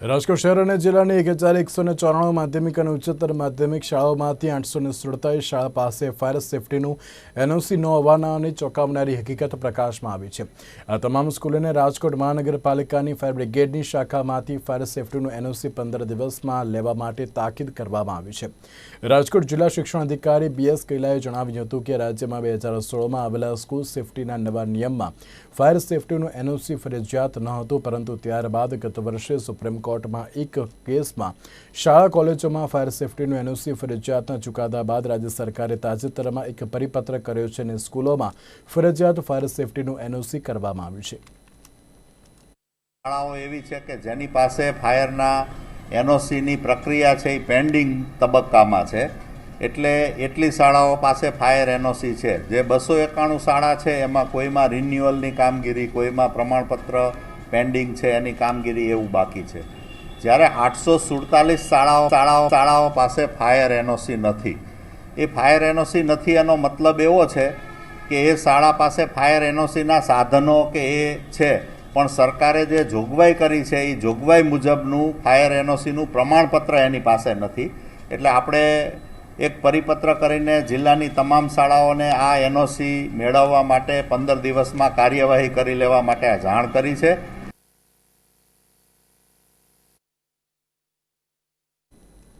રાજકોટ શહેર અને જિલ્લાની એક હજાર એકસો ને ચોરાણું માધ્યમિક અને ઉચ્ચતર માધ્યમિક શાળાઓમાંથી આઠસો ને સુડતાલીસ શાળા પાસે ફાયર સેફટીનું એનઓસી ન હોવાનાની ચોંકાવનારી હકીકત પ્રકાશમાં આવી છે. આ તમામ સ્કૂલોને રાજકોટ મહાનગરપાલિકાની ફાયર બ્રિગેડની શાખામાંથી ફાયર સેફટીનું એનઓસી પંદર દિવસમાં લેવા માટે તાકીદ કરવામાં આવી છે. રાજકોટ જિલ્લા શિક્ષણ અધિકારી બીએસ કૈલાએ જણાવ્યું હતું કે રાજ્યમાં બે હજાર સોળમાં આવેલા સ્કૂલ સેફટીના નવા નિયમમાં ફાયર સેફટીનું એનઓસી ફરજિયાત ન હતું, પરંતુ ત્યારબાદ ગત વર્ષે સુપ્રીમ કોર્ટમાં એક કેસમાં શાળા કોલેજોમાં ફાયર સેફટીનું એનઓસી ફરજિયાતના ચુકાદા બાદ રાજ્ય સરકારે તાજેતરમાં એક પરિપત્ર કર્યો છે અને સ્કૂલોમાં ફરજિયાત ફાયર સેફટીનું એનઓસી કરવામાં આવ્યું છે. શાળાઓ એવી છે કે જેની પાસે ફાયરના એનઓસીની પ્રક્રિયા છે, એ પેન્ડિંગ તબક્કામાં છે. એટલે એટલી શાળાઓ પાસે ફાયર એનઓસી છે. જે બસો એકાણું શાળા છે, એમાં કોઈમાં રિન્યુઅલની કામગીરી, કોઈમાં પ્રમાણપત્ર પેન્ડિંગ છે, એની કામગીરી એવું બાકી છે. જ્યારે આઠસો સુડતાલીસ શાળાઓ શાળાઓ શાળાઓ પાસે ફાયર એનઓસી નથી. એ ફાયર એનઓસી નથી એનો મતલબ એવો છે કે એ શાળા પાસે ફાયર એનઓસીના સાધનો કે એ છે, પણ સરકારે જે જોગવાઈ કરી છે એ જોગવાઈ મુજબનું ફાયર એનઓસીનું પ્રમાણપત્ર એની પાસે નથી. એટલે આપણે એક પરિપત્ર કરીને જિલ્લાની તમામ શાળાઓને આ એનઓસી મેળવવા માટે પંદર દિવસમાં કાર્યવાહી કરી લેવા માટે આ જાણ કરી છે.